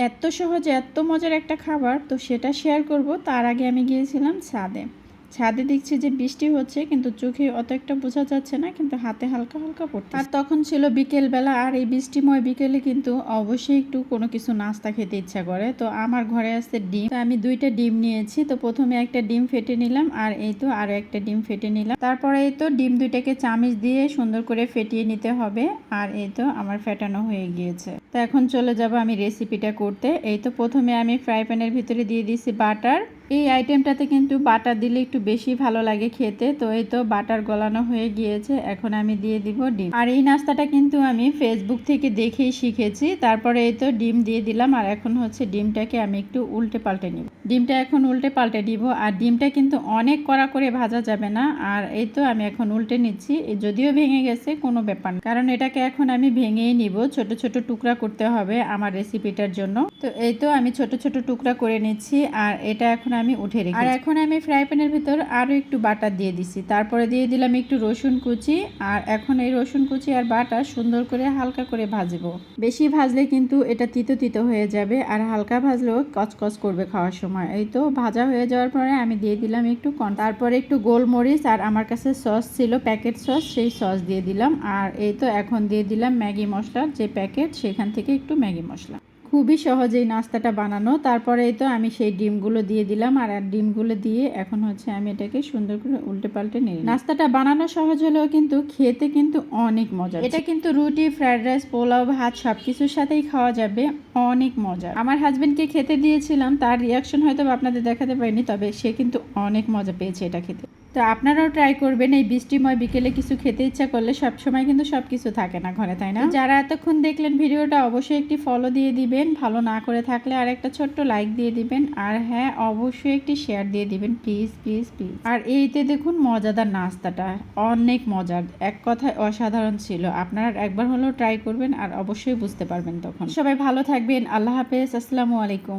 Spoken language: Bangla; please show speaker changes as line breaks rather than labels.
এত সহজে, এত মজার একটা খাবার, তো সেটা শেয়ার করব। তার আগে আমি গিয়েছিলাম ছাদে। ছাদে দেখছি যে বৃষ্টি হচ্ছে, কিন্তু চোখে অত একটা বোঝা যাচ্ছে না, কিন্তু হাতে হালকা হালকা পড়ছে আর তখন ছিল বিকেল বেলা আর এই বৃষ্টিময় বিকেলে কিন্তু অবশ্যই একটু কোনো কিছু নাস্তা খেতে ইচ্ছা করে। তো আমার ঘরে আসছে ডিম। আমি দুইটা ডিম নিয়েছি। তো প্রথমে একটা ডিম ফেটে নিলাম, আর এই তো আরও একটা ডিম ফেটে নিলাম। তারপরে এই তো ডিম দুইটাকে চামিচ দিয়ে সুন্দর করে ফেটিয়ে নিতে হবে, আর এই তো আমার ফেটানো হয়ে গিয়েছে। তো এখন চলে যাব আমি রেসিপিটা করতে। এই তো প্রথমে আমি ফ্রাই প্যানের ভিতরে দিয়ে দিয়েছি বাটার এই আইটেমটাতে কিন্তু বাটার দিলে একটু বেশি ভালো লাগে খেতে। তো এই তো বাটার গলানো হয়ে গিয়েছে, এখন আমি দিয়ে দিব ডিম। আর এই নাস্তাটা কিন্তু আমি ফেসবুক থেকে দেখেই শিখেছি। তারপরে এই তো ডিম দিয়ে দিলাম, আর এখন হচ্ছে ডিমটাকে আমি একটু উল্টে পাল্টে নিব। ডিমটা এখন উল্টে পাল্টে দিব, আর ডিমটা কিন্তু অনেক কড়া করে ভাজা যাবে না, আর এই তো আমি এখন উল্টে নিচ্ছি। যদিও ভেঙে গেছে, কোনো ব্যাপার না। কারণ এটাকে এখন আমি ভেঙেই নিব, ছোট ছোট টুকরা করতে হবে আমার রেসিপিটার জন্য। তো এই তো আমি ছোট ছোট টুকরা করে নিচ্ছি, আর এটা এখন আমি উঠে রেখে আর এখন আমি ফ্রাই প্যানের ভিতর আরও একটু বাটার দিয়ে দিছি। তারপরে দিয়ে দিলাম একটু রসুন কুচি, আর এখন এই রসুন কুচি আর বাটার সুন্দর করে হালকা করে ভাজবো। বেশি ভাজলে কিন্তু এটা তিতো তিতো হয়ে যাবে, আর হালকা ভাজলেও কচকচ করবে খাওয়ার সময়। এই তো ভাজা হয়ে যাওয়ার পরে আমি দিয়ে দিলাম একটু কর্ন তারপরে একটু গোলমরিচ আর আমার কাছে সস ছিল প্যাকেট সস, সেই সস দিয়ে দিলাম। আর এই তো এখন দিয়ে দিলাম ম্যাগি মশলার যে প্যাকেট সেখান থেকে একটু ম্যাগি মশলা। খুবই সহজেই নাস্তাটা বানানো। তারপরে তো আমি সেই ডিমগুলো দিয়ে দিলাম আর ডিমগুলো দিয়ে এখন হচ্ছে আমি এটাকে সুন্দর করে উল্টে পাল্টে নিই নাস্তাটা বানানো সহজ হলেও কিন্তু খেতে কিন্তু অনেক মজা এটা কিন্তু রুটি ফ্রাইড রাইস, পোলাও, ভাত সব কিছুর সাথেই খাওয়া যাবে। অনেক মজা। আমার হাজবেন্ডকে খেতে দিয়েছিলাম, তার রিয়াকশন হয়তো আপনাদের দেখাতে পারিনি, তবে সে কিন্তু অনেক মজা পেয়েছে এটা খেতে। তো আপনারাও ট্রাই করবেন এই বৃষ্টিময় বিকেলে কিছু খেতে ইচ্ছা করলে সব সময় কিন্তু সব কিছু থাকে না ঘরে, তাই না? যারা এতক্ষণ দেখলেন ভিডিওটা অবশ্যই একটি ফলো দিয়ে দিবেন, ভালো না করে থাকলে আর একটা ছোট্ট লাইক দিয়ে দিবেন, আর হ্যাঁ অবশ্যই একটি শেয়ার দিয়ে দিবেন প্লিজ প্লিজ প্লিজ আর এইতে দেখুন মজাদার নাস্তাটা, অনেক মজার, এক কথায় অসাধারণ ছিল। আপনারা একবার হলেও ট্রাই করবেন আর অবশ্যই বুঝতে পারবেন তখন। সবাই ভালো থাকবেন, আল্লাহ হাফেজ, আসসালামু আলাইকুম।